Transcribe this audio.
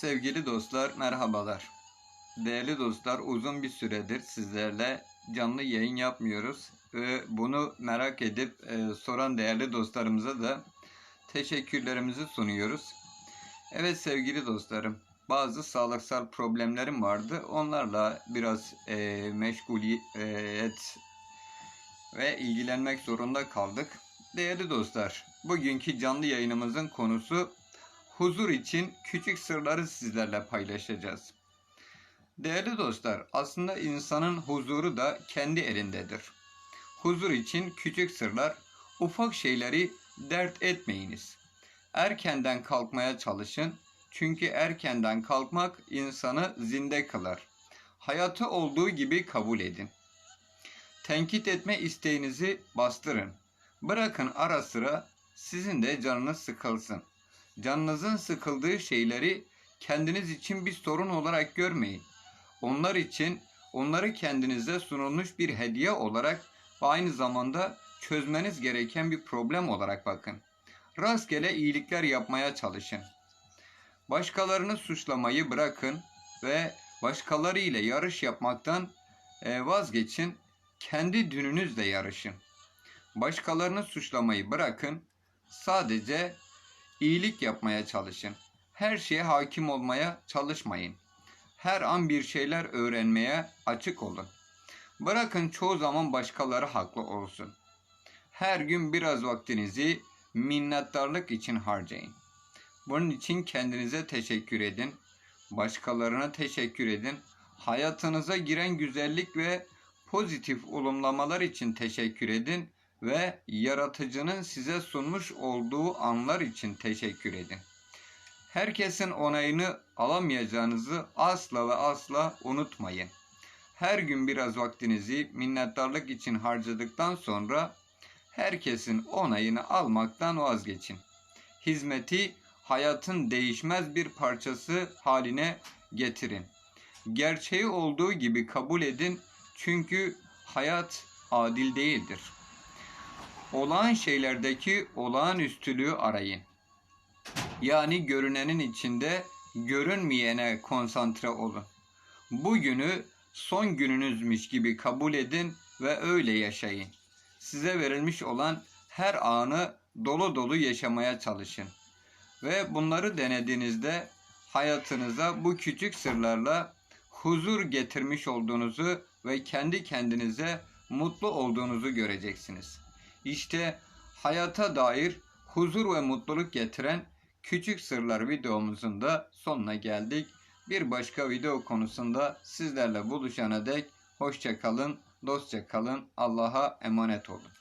Sevgili dostlar merhabalar. Değerli dostlar uzun bir süredir sizlerle canlı yayın yapmıyoruz. Ve bunu merak edip e, soran değerli dostlarımıza da teşekkürlerimizi sunuyoruz. Evet sevgili dostlarım bazı sağlıksal problemlerim vardı. Onlarla biraz e, meşguliyet ve ilgilenmek zorunda kaldık. Değerli dostlar, bugünkü canlı yayınımızın konusu huzur için küçük sırları sizlerle paylaşacağız. Değerli dostlar, aslında insanın huzuru da kendi elindedir. Huzur için küçük sırlar, ufak şeyleri dert etmeyiniz. Erkenden kalkmaya çalışın. Çünkü erkenden kalkmak insanı zinde kılar. Hayatı olduğu gibi kabul edin. Tenkit etme isteğinizi bastırın. Bırakın ara sıra sizin de canınız sıkılsın. Canınızın sıkıldığı şeyleri kendiniz için bir sorun olarak görmeyin. Onlar için onları kendinize sunulmuş bir hediye olarak ve aynı zamanda çözmeniz gereken bir problem olarak bakın. Rastgele iyilikler yapmaya çalışın. Başkalarını suçlamayı bırakın ve başkaları ile yarış yapmaktan e, vazgeçin. Kendi dününüzle yarışın. Başkalarını suçlamayı bırakın. Sadece iyilik yapmaya çalışın. Her şeye hakim olmaya çalışmayın. Her an bir şeyler öğrenmeye açık olun. Bırakın çoğu zaman başkaları haklı olsun. Her gün biraz vaktinizi minnettarlık için harcayın. Bunun için kendinize teşekkür edin. Başkalarına teşekkür edin. Hayatınıza giren güzellik ve pozitif olumlamalar için teşekkür edin ve yaratıcının size sunmuş olduğu anlar için teşekkür edin. Herkesin onayını alamayacağınızı asla ve asla unutmayın. Her gün biraz vaktinizi minnettarlık için harcadıktan sonra herkesin onayını almaktan vazgeçin. Hizmeti hayatın değişmez bir parçası haline getirin. Gerçeği olduğu gibi kabul edin çünkü hayat adil değildir. Olağan şeylerdeki olağanüstülüğü arayın. Yani görünenin içinde görünmeyene konsantre olun. Bugünü son gününüzmüş gibi kabul edin ve öyle yaşayın. Size verilmiş olan her anı dolu dolu yaşamaya çalışın. Ve bunları denediğinizde hayatınıza bu küçük sırlarla huzur getirmiş olduğunuzu ve kendi kendinize mutlu olduğunuzu göreceksiniz. İşte hayata dair huzur ve mutluluk getiren küçük sırlar videomuzun da sonuna geldik. Bir başka video konusunda sizlerle buluşana dek hoşça kalın, dostça kalın, Allah'a emanet olun.